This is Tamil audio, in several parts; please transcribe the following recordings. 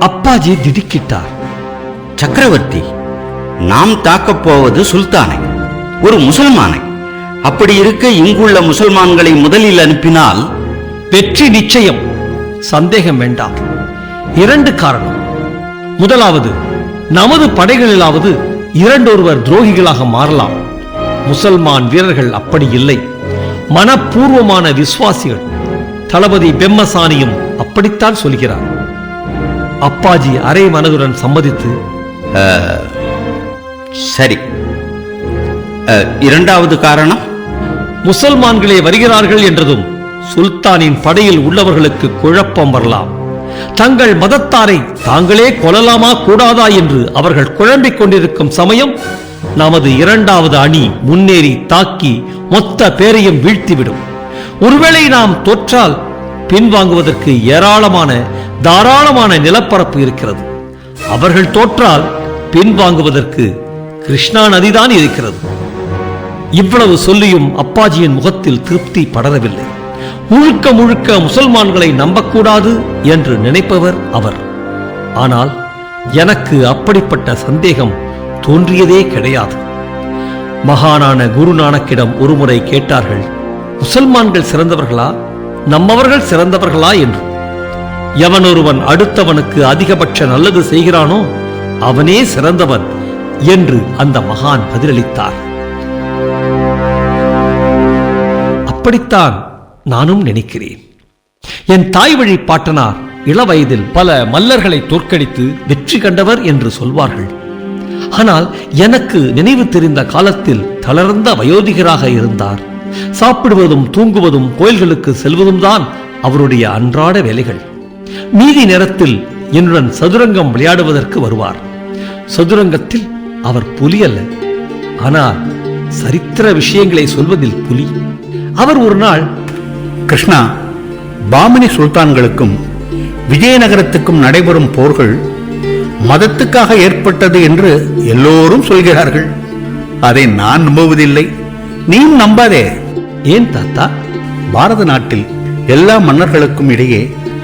அப்பாஜி திடுக்கிட்டார். சக்கரவர்த்தி நாம் தாக்கப் போவது சுல்தானை ஒரு முசல்மானை. அப்படி இருக்க இங்குள்ள முசல்மான்களை முதலில் அனுப்பினால் வெற்றி நிச்சயம். சந்தேகம் வேண்டாம். இரண்டு காரணம். முதலாவது நமது படைகளிலாவது இரண்டொருவர் துரோகிகளாக மாறலாம். முசல்மான் வீரர்கள் அப்படி இல்லை. மனப்பூர்வமான விசுவாசிகள். தளபதி பெம்மசானியும் அப்படித்தான் சொல்கிறார். அப்பாஜி அரை மனதுடன் சம்மதித்து சரி. இரண்டாவது காரணம்? முசல்மான்களே வருகிறார்கள் என்றதும் சுல்தானின் படையில் உள்ளவர்களுக்கு குழப்பம் வரலாம். தங்கள் மதத்தாரை தாங்களே கொல்லலாமா கூடாதா என்று அவர்கள் குழம்பிக் கொண்டிருக்கும் சமயம் நமது இரண்டாவது அணி முன்னேறி தாக்கி மொத்த பேரையும் வீழ்த்திவிடும். ஒருவேளை நாம் தோற்றால் பின்வாங்குவதற்கு ஏராளமான தாராளமான நிலப்பரப்பு இருக்கிறது. அவர்கள் தோற்றால் பின்வாங்குவதற்கு கிருஷ்ணா நதிதான் இருக்கிறது. இவ்வளவு சொல்லியும் அப்பாஜியின் முகத்தில் திருப்தி படரவில்லை. முழுக்க முழுக்க முசல்மான்களை நம்பக்கூடாது என்று நினைப்பவர் அவர். ஆனால் எனக்கு அப்படிப்பட்ட சந்தேகம் தோன்றியதே கிடையாது. மகானான குருநானக்கிடம் ஒருமுறை கேட்டார்கள் முசல்மான்கள் சிறந்தவர்களா? நம்மவர்கள் சிறந்தவர்களா என்று? எவனொருவன் அடுத்தவனுக்கு அதிகபட்ச நல்லது செய்கிறானோ அவனே சிறந்தவன் என்று அந்த மகான் பதிலளித்தார். அப்படித்தான் நானும் நினைக்கிறேன். என் தாய் வழி பாட்டனார் இளவயதில் பல மல்லர்களை தோற்கடித்து வெற்றி கண்டவர் என்று சொல்வார்கள். ஆனால் எனக்கு நினைவு தெரிந்த காலத்தில் தளர்ந்த வயோதிகராக இருந்தார். சாப்பிடுவதும் தூங்குவதும் கோயில்களுக்கு செல்வதும் தான் அவருடைய அன்றாட வேலைகள். மீதி நேரத்தில் என்னுடன் சதுரங்கம் விளையாடுவதற்கு வருவார். சதுரங்கத்தில் அவர் புலி அல்ல. ஆனால் சரித்திர விஷயங்களை சொல்வதில் புலி. அவர் ஒரு நாள் கிருஷ்ணா பாமினி சுல்தான்களுக்கும் விஜயநகரத்துக்கும் நடைபெறும் போர்கள் மதத்துக்காக ஏற்பட்டது என்று எல்லோரும் சொல்கிறார்கள். அதை நான் நம்புவதில்லை. நீயும் நம்பாதே. ஏன் தாத்தா? பாரத நாட்டில் எல்லா மன்னர்களுக்கும் இடையே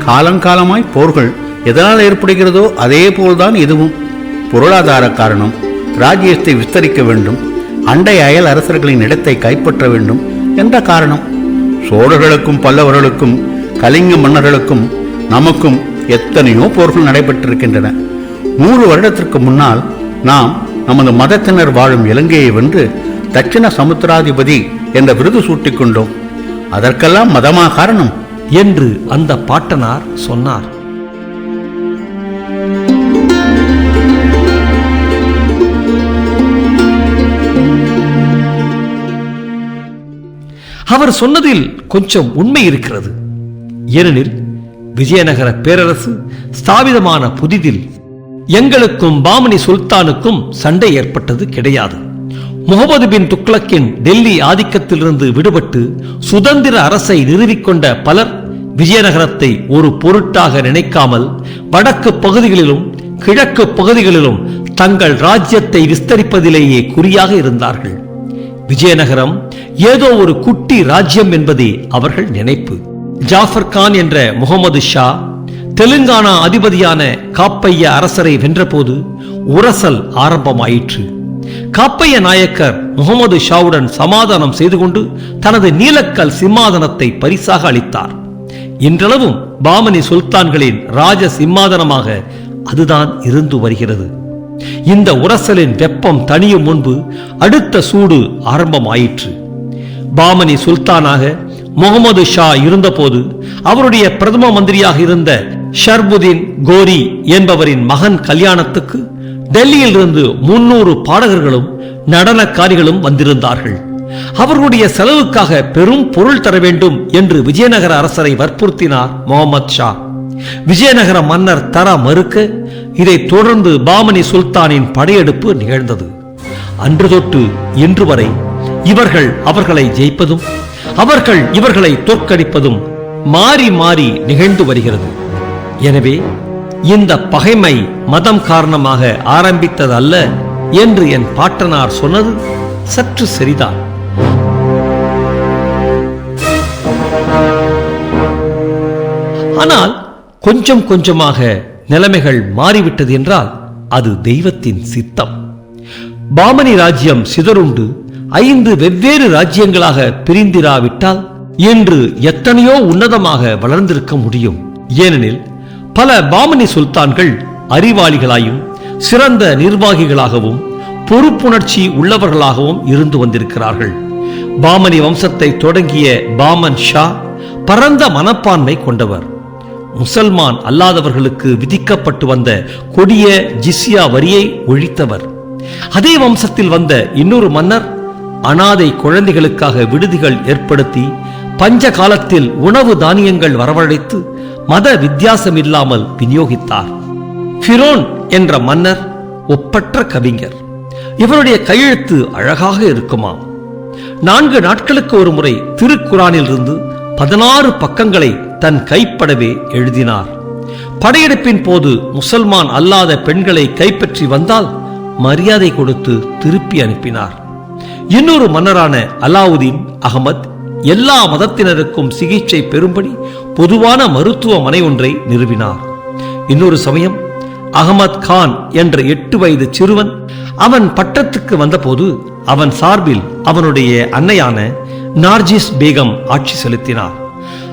காலங்காலமாய் போர்கள் எதனால் ஏற்படுகிறதோ அதே போல்தான் இதுவும். பொருளாதார காரணம் ராஜ்யத்தை விஸ்தரிக்க வேண்டும் அண்டை அயல் அரசர்களின் இடத்தை கைப்பற்ற வேண்டும் என்ற காரணம். சோழர்களுக்கும் பல்லவர்களுக்கும் கலிங்க மன்னர்களுக்கும் நமக்கும் எத்தனையோ போர்கள் நடைபெற்றிருக்கின்றன. நூறு வருடத்திற்கு முன்னால் நாம் நமது மதத்தினர் வாழும் இலங்கையை வென்று தட்சிண சமுத்திராதிபதி என்ற விருது சூட்டிக் கொண்டோம் அதற்கெல்லாம் மதமா காரணம்? என்று அந்த பாட்டனார் சொன்னார். அவர் சொன்னதில் கொஞ்சம் உண்மை இருக்கிறது. ஏனெனில் விஜயநகர பேரரசு ஸ்தாபிதமான புதிதில் எங்களுக்கும் பாமனி சுல்தானுக்கும் சண்டை ஏற்பட்டது கிடையாது. முகமது பின் துக்ளக்கின் டெல்லி ஆதிக்கத்திலிருந்து விடுபட்டு சுதந்திர அரசை நிறுவிக்கொண்ட பலர் விஜயநகரத்தை ஒரு பொருட்டாக நினைக்காமல் வடக்கு பகுதிகளிலும் கிழக்கு பகுதிகளிலும் தங்கள் ராஜ்யத்தை விஸ்தரிப்பதிலேயே குறியாக இருந்தார்கள். விஜயநகரம் ஏதோ ஒரு குட்டி ராஜ்யம் என்பதே அவர்கள் நினைப்பு. ஜாஃபர் கான் என்ற முகமது ஷா தெலுங்கானா அதிபதியான காப்பைய அரசரை வென்றபோது உரசல் ஆரம்பமாயிற்று. காப்பைய நாயக்கர் முகமது ஷாவுடன் சமாதானம் செய்து கொண்டு தனது நீலக்கல் சிம்மாதனத்தை பரிசாக அளித்தார். இன்றளவும் பாமனி சுல்தான்களின் ராஜ சிம்மாதனமாக அதுதான் இருந்து வருகிறது. இந்த உரசலின் வெப்பம் தணியும் முன்பு அடுத்த சூடு ஆரம்பமாயிற்று. பாமனி சுல்தானாக முகமது ஷா இருந்தபோது அவருடைய பிரதம மந்திரியாக இருந்த ஷர்புதீன் கோரி என்பவரின் மகன் கல்யாணத்துக்கு டெல்லியில் இருந்து முன்னூறு பாடகர்களும் நடனக்காரிகளும் வந்திருந்தார்கள். அவர்களுடைய செலவுக்காக பெரும் பொருள் தர வேண்டும் என்று விஜயநகர அரசரை வற்புறுத்தினார் முகமது ஷா. விஜயநகர மன்னர் தர மறுக்க இதைத் தொடர்ந்து பாமணி சுல்தானின் படையெடுப்பு நிகழ்ந்தது. அன்று தொட்டு இன்று வரை இவர்கள் அவர்களை ஜெயிப்பதும் அவர்கள் இவர்களை தோற்கடிப்பதும் மாறி மாறி நிகழ்ந்து வருகிறது. எனவே இந்த பகைமை மதம் காரணமாக ஆரம்பித்தது அல்ல என்று என் பாட்டனார் சொன்னது சற்று சரிதான் ஆனால் கொஞ்சம் கொஞ்சமாக நிலைமைகள் மாறிவிட்டது என்றால் அது தெய்வத்தின் சித்தம். பாமணி ராஜ்யம் சிதறுண்டு ஐந்து வெவ்வேறு ராஜ்யங்களாக பிரிந்திராவிட்டால் இன்று எத்தனையோ உன்னதமாக வளர்ந்திருக்க முடியும். ஏனெனில் பல பாமனி சுல்தான்கள் அறிவாளிகளாயும் சிறந்த நிர்வாகிகளாகவும் பொறுப்புணர்ச்சி உள்ளவர்களாகவும் இருந்து வந்திருக்கிறார்கள். பாமனி வம்சத்தை தொடங்கிய பாமன் ஷா பரந்த மனப்பான்மை கொண்டவர். முசல்மான் அல்லாதவர்களுக்கு விதிக்கப்பட்டு வந்த கொடிய ஜிஸ்யா வரியை ஒழித்தவர். அதே வம்சத்தில் வந்த இன்னொரு மன்னர் அனாதை குழந்தைகளுக்காக விடுதிகள் ஏற்படுத்தி பஞ்ச காலத்தில் உணவு தானியங்கள் வரவழைத்து மத வித்தியாசம் இல்லாமல் விநியோகித்தார். ஃபிரோன் என்ற மன்னர் ஒப்பற்ற கவிஞர். இவருடைய கையெழுத்து அழகாக இருக்குமாம் நான்கு நாட்களுக்கு ஒரு முறை திருக்குறானில் இருந்து பதினாறு பக்கங்களை தன் கைப்படவே எழுதினார். படையெடுப்பின் போது முசல்மான் அல்லாத பெண்களை கைப்பற்றி வந்தால் மரியாதை கொடுத்து திருப்பி அனுப்பினார். இன்னொரு மன்னரான அலாவுதீன் அகமத் எல்லா மதத்தினருக்கும் சிகிச்சை பெறும்படி பொதுவான மருத்துவமனை ஒன்றை நிறுவினார். இன்னொரு சமயம் அகமத் கான் என்ற எட்டு வயது சிறுவன் அவன் பட்டத்துக்கு வந்தபோது அவன் சார்பில் அவனுடைய அன்னையான நார்ஜிஸ் பேகம் ஆட்சி செலுத்தினார்.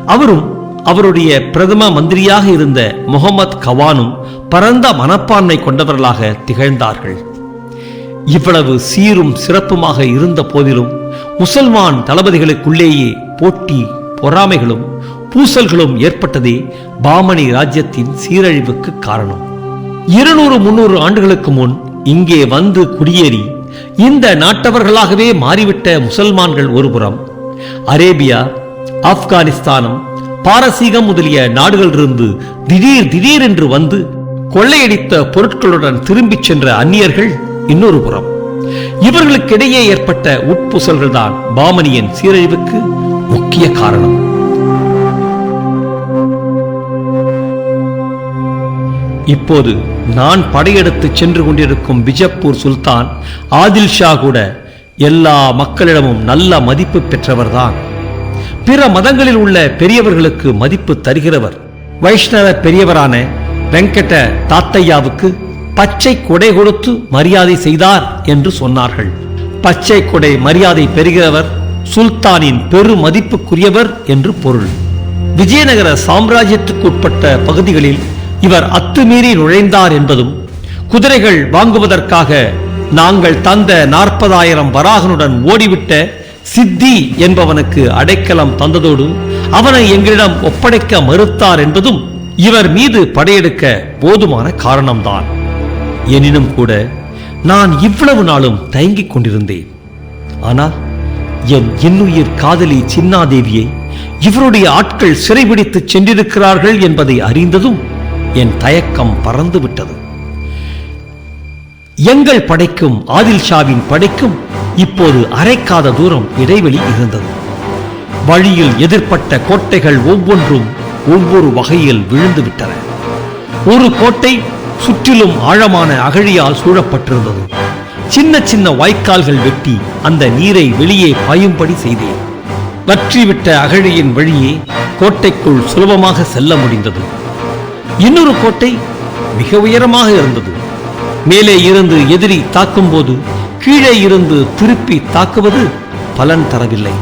அவரும் அவருடைய பிரதம மந்திரியாக இருந்த முகமது கவானும் பரந்த மனப்பான்மை கொண்டவர்களாக திகழ்ந்தார்கள். இவ்வளவு சீரும் சிறப்புமாக இருந்த போதிலும் முசல்மான் தளபதிகளுக்குள்ளேயே போட்டி பொறாமைகளும் பூசல்களும் ஏற்பட்டதே பாமணி ராஜ்யத்தின் சீரழிவுக்கு காரணம். இருநூறு முன்னூறு ஆண்டுகளுக்கு முன் இங்கே வந்து குடியேறி இந்த நாட்டவர்களாகவே மாறிவிட்ட முசல்மான்கள் ஒருபுறம் அரேபியா ஆப்கானிஸ்தானம் பாரசீகம் முதலிய நாடுகளிலிருந்து திடீர் திடீரென்று வந்து கொள்ளையடித்த பொருட்களுடன் திரும்பிச் சென்ற அந்நியர்கள் இன்னொரு புறம். இவர்களுக்கிடையே ஏற்பட்ட உட்புசல்கள்தான் பாமனியின் சீரழிவுக்கு முக்கிய காரணம். இப்போது நான் படையெடுத்து சென்று கொண்டிருக்கும் பிஜப்பூர் சுல்தான் ஆதில் ஷா கூட எல்லா மக்களிடமும் நல்ல மதிப்பு பெற்றவர்தான். பிற மதங்களில் உள்ள பெரியவர்களுக்கு மதிப்பு தருகிறவர். வைஷ்ணவ பெரியவரான வெங்கட தாத்தையாவுக்கு பச்சை கொடை கொடுத்து மரியாதை செய்தார் என்று சொன்னார்கள். பச்சை கொடை மரியாதை பெறுகிறவர் சுல்தானின் பெரு மதிப்புக்குரியவர் என்று பொருள். விஜயநகர சாம்ராஜ்யத்துக்குட்பட்ட பகுதிகளில் இவர் அத்துமீறி நுழைந்தார் என்பதும் குதிரைகள் வாங்குவதற்காக நாங்கள் தந்த நாற்பதாயிரம் வராகனுடன் ஓடிவிட்ட சித்தி என்பவனுக்கு அடைக்கலம் தந்ததோடு அவனை எங்களிடம் ஒப்படைக்க மறுத்தார் என்பதும் இவர் மீது படையெடுக்க போதுமான காரணம்தான். எனினும் கூட நான் இவ்வளவு நாளும் தயங்கிக் கொண்டிருந்தேன். ஆனால் என் இன்னுயிர் காதலி சின்னாதேவியை இவருடைய ஆட்கள் சிறைபிடித்து சென்றிருக்கிறார்கள் என்பதை அறிந்ததும் என் தயக்கம் பறந்து விட்டது எங்கள் படைக்கும் ஆதில் ஷாவின் படைக்கும் இப்போது அரைக்காத தூரம் இடைவெளி இருந்தது. வழியில் எதிர்ப்பட்ட கோட்டைகள் ஒவ்வொன்றும் ஒவ்வொரு வகையில் விழுந்து விட்டன ஒரு கோட்டை சுற்றிலும் ஆழமான அகழியால் சூழப்பட்டிருந்தது. சின்ன சின்ன வாய்க்கால்கள் வெட்டி அந்த நீரை வெளியே பாயும்படி செய்தேன். வற்றிவிட்ட அகழியின் வழியே கோட்டைக்குள் சுலபமாக செல்ல முடிந்தது. இன்னொரு கோட்டை மிக உயரமாக இருந்தது. மேலே இருந்து எதிரி தாக்கும்போது கீழே இருந்து திருப்பி தாக்குவது பலன் தரவில்லை.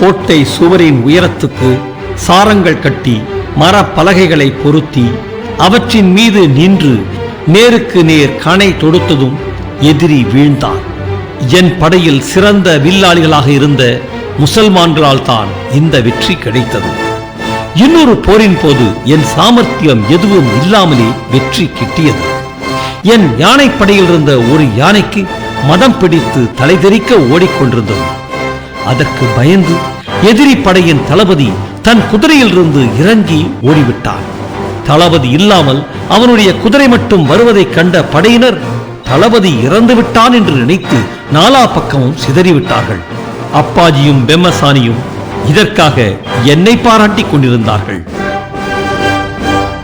கோட்டை சுவரின் உயரத்துக்கு சாரங்கள் கட்டி மரப்பலகைகளை பொருத்தி அவற்றின் மீது நின்று நேருக்கு நேர் கணை தொடுத்ததும் எதிரி வீழ்ந்தான். என் படையில் சிறந்த வில்லாளிகளாக இருந்த முசல்மான்களால் தான் இந்த வெற்றி கிடைத்தது. இன்னொரு போரின் போது என் சாமர்த்தியம் எதுவும் இல்லாமலே வெற்றி கிட்டியது. என் யானைப்படையில் இருந்த ஒரு யானைக்கு மதம் பிடித்து தலைதெறிக்க ஓடிக்கொண்டிருந்தது அதற்கு பயந்து எதிரி படையின் தளபதி தன் குதிரையிலிருந்து இறங்கி ஓடிவிட்டான். தளபதி இல்லாமல் அவனுடைய குதிரை மட்டும் வருவதைக் கண்ட படையினர் தளபதி இறந்து விட்டான் என்று நினைத்து நாலா பக்கமும் சிதறிவிட்டார்கள். அப்பாஜியும் பெம்மசானியும் இதற்காக என்னை பாராட்டிக் கொண்டிருந்தார்கள்.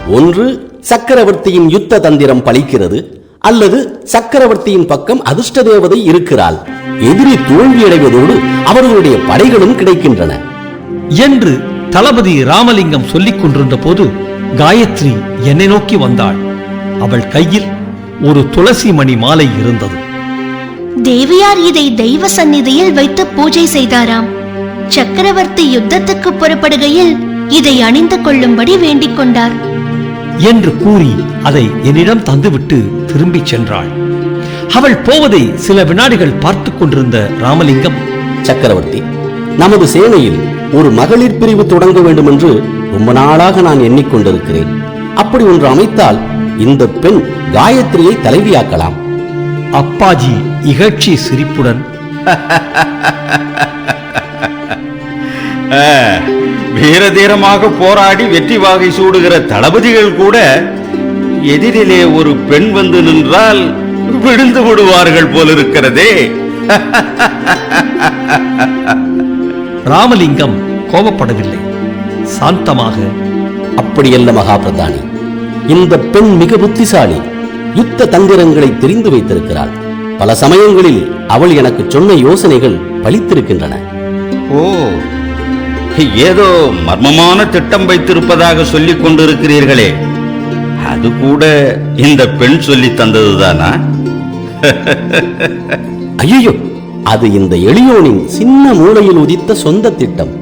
ஒன்று சக்கரவர்த்தியின் யுத்த தந்திரம் பலிக்கிறது அல்லது சக்கரவர்த்தியின் பக்கம் அதிர்ஷ்ட தேவதை இருக்கிறாள். எதிரி தோல்வியடைவதோடு அவர்களுடைய படைகளும் கிடைக்கின்றன. என்று தளபதி ராமலிங்கம் சொல்லிக் கொண்டிருந்த போது காயத்ரி என்னை நோக்கி வந்தாள். அவள் கையில் ஒரு துளசி மணி மாலை இருந்தது. தேவியார் இதை தெய்வ சந்நிதியில் வைத்து பூஜை செய்தாராம். சக்கரவர்த்தி யுத்தத்துக்கு புறப்படுகையில் இதை அணிந்து கொள்ளும்படி வேண்டிக் கொண்டார். என்று கூறி அதை என்னிடம் தந்துவிட்டு திரும்பிச் சென்றாள். அவள் போவதை சில வினாடிகள் பார்த்துக் கொண்டிருந்த ராமலிங்கம் சக்கரவர்த்தி நமது சேனையில் ஒரு மகளிர் பிரிவு தொடங்க வேண்டும் என்று ரொம்ப நாளாக நான் எண்ணிக்கொண்டிருக்கிறேன். அப்படி ஒன்று அமைத்தால் இந்த பெண் காயத்ரியை தலைவியாக்கலாம். அப்பாஜி இகழ்ச்சி சிரிப்புடன் வீரதீரமாக போராடி வெற்றி வாகை சூடுகிற தளபதிகள் கூட எதிரிலே ஒரு பெண் வந்து நின்றால் விழுந்து விடுவார்கள் போலிருக்கிறதே. ராமலிங்கம் கோபப்படவில்லை. சாந்தமாக அப்படியல்ல மகாபிரதானி இந்த பெண் மிக புத்திசாலி யுத்த தந்திரங்களை தெரிந்து வைத்திருக்கிறாள். பல சமயங்களில் அவள் எனக்கு சொன்ன யோசனைகள் பலித்திருக்கின்றன. ஓ ஏதோ மர்மமான திட்டம் வைத்திருப்பதாக சொல்லிக் கொண்டிருக்கிறீர்களே. அது கூட இந்த பெண் சொல்லி தந்ததுதானா? ஐயோ அது இந்த எளியோனின் சின்ன மூளையில் உதித்த சொந்த திட்டம்.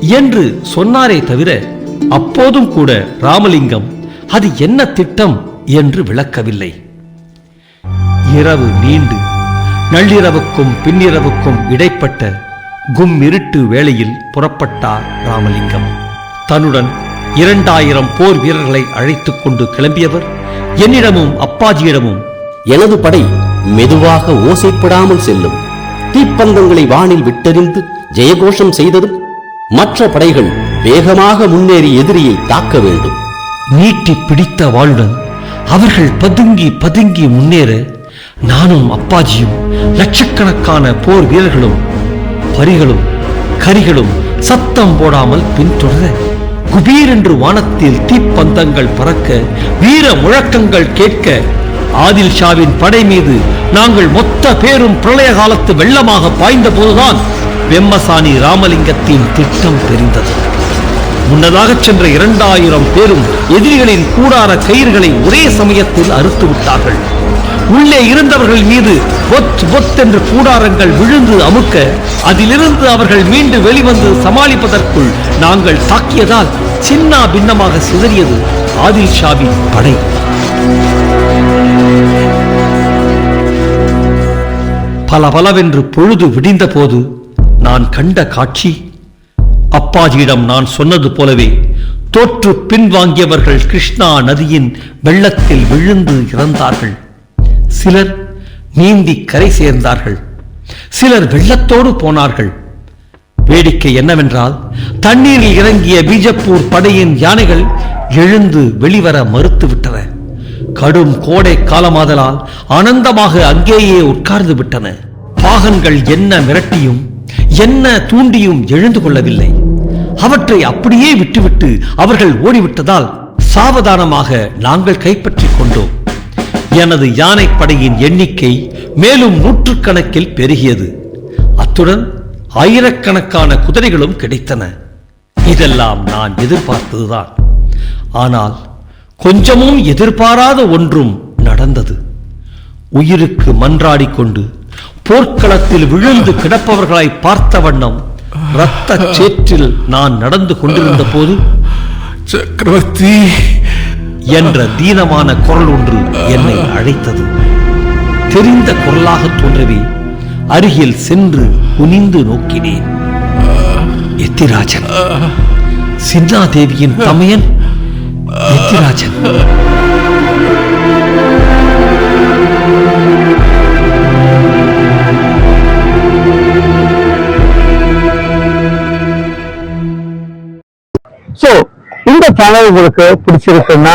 என்று சொன்னாரே தவிர அப்போதும் கூட ராமலிங்கம் அது என்ன திட்டம் என்று விளக்கவில்லை. இரவு நீண்டு நள்ளிரவுக்கும் பின்னிரவுக்கும் இடைப்பட்ட கும் இருட்டு வேளையில் புறப்பட்டார் ராமலிங்கம். தன்னுடன் இரண்டாயிரம் போர் வீரர்களை அழைத்துக் கொண்டு கிளம்பியவர் என்னிடமும் அப்பாஜியிடமும் எனது படை மெதுவாக ஓசைப்படாமல் செல்லும். தீப்பந்தங்களை வானில் விட்டெறிந்து ஜெயகோஷம் செய்ததும் மற்ற படைகள் வேகமாக முன்னேறி எதிரியை தாக்க வேண்டும். நீட்டி பிடித்த வாளுடன் அவர்கள் பதுங்கி பதுங்கி முன்னேற நானும் அப்பாஜியும் லட்சக்கணக்கான போர் வீரர்களும் பரிகளும் கரிகளும் சத்தம் போடாமல் பின்தொடர குபீர் என்று வானத்தில் தீப்பந்தங்கள் பறக்க வீர முழக்கங்கள் கேட்க ஆதில் ஷாவின் படை மீது நாங்கள் மொத்த பேரும் பிரளய காலத்து வெள்ளமாக பாய்ந்த போதுதான் வெம்மசாணி ராமலிங்கத்தின் திட்டம் தெரிந்தது. முன்னதாகச் சென்ற இரண்டாயிரம் பேரும் எதிரிகளின் கூடார கயிறுகளை ஒரே சமயத்தில் அறுத்து விட்டார்கள். உள்ளே இருந்தவர்கள் மீது பொத் பொத் என்று கூடாரங்கள் விழுந்து அமுக்க அதிலிருந்து அவர்கள் மீண்டு வெளிவந்து சமாளிப்பதற்குள் நாங்கள் தாக்கியதால் சின்னா பின்னமாக சிதறியது ஆதில் ஷாவின் படை. பலபலவென்று பொழுது விடிந்த போது நான் கண்ட காட்சி அப்பாஜியிடம் நான் சொன்னது போலவே தோற்று பின்வாங்கியவர்கள் கிருஷ்ணா நதியின் வெள்ளத்தில் விழுந்து இறந்தார்கள். சிலர் நீந்தி கரை சேர்ந்தார்கள். சிலர் வெள்ளத்தோடு போனார்கள். வேடிக்கை என்னவென்றால் தண்ணீரில் இறங்கிய பீஜப்பூர் படையின் யானைகள் எழுந்து வெளிவர மறுத்துவிட்டன. கடும் கோடை காலமாதலால் ஆனந்தமாக அங்கேயே உட்கார்ந்து விட்டன. பாகன்கள் என்ன மிரட்டியும் என்ன தூண்டியும் எழுந்து கொள்ளவில்லை. அவற்றை அப்படியே விட்டுவிட்டு அவர்கள் ஓடிவிட்டதால் சாவதானமாக நாங்கள் கைப்பற்றிக் கொண்டோம். எனது யானைப்படையின் எண்ணிக்கை மேலும் நூற்றுக்கணக்கில் பெருகியது. அத்துடன் ஆயிரக்கணக்கான குதிரைகளும் கிடைத்தன. இதெல்லாம் நான் எதிர்பார்த்ததுதான். ஆனால் கொஞ்சமும் எதிர்பாராத ஒன்றும் நடந்தது. உயிருக்கு மன்றாடிக் கொண்டு போர்க்களத்தில் விழுந்து கிடப்பவர்களாய் பார்த்த வண்ணம் இரத்த சேற்றில் நான் நடந்து கொண்டிருந்த போது சக்கரவர்த்தி என்ற தீனமான குரல் ஒன்று என்னை அழைத்தது. தெரிந்த குரலாக தோன்றவே அருகில் சென்று குனிந்து நோக்கினேன். எத்திராஜன். சின்னாதேவியின் தமையன் எத்திராஜன். ஸோ இந்த சேனல் உங்களுக்கு பிடிச்சிருக்குன்னா